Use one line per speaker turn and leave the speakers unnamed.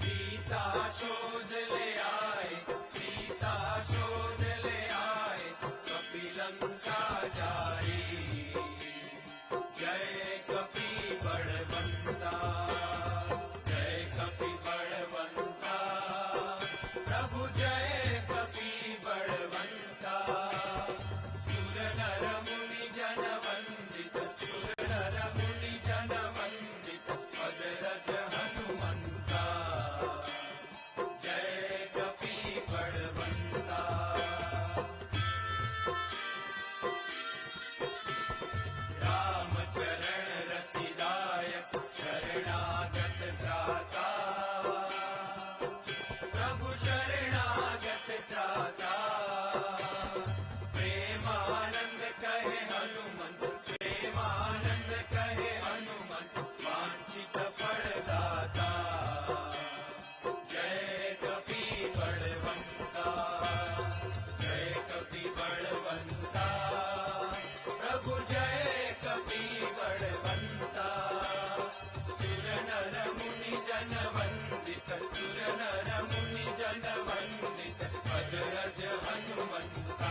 सीता शोध ले आए सीता शोध ले आए कपिलंका जा हनुमन् अज रज हनुमन्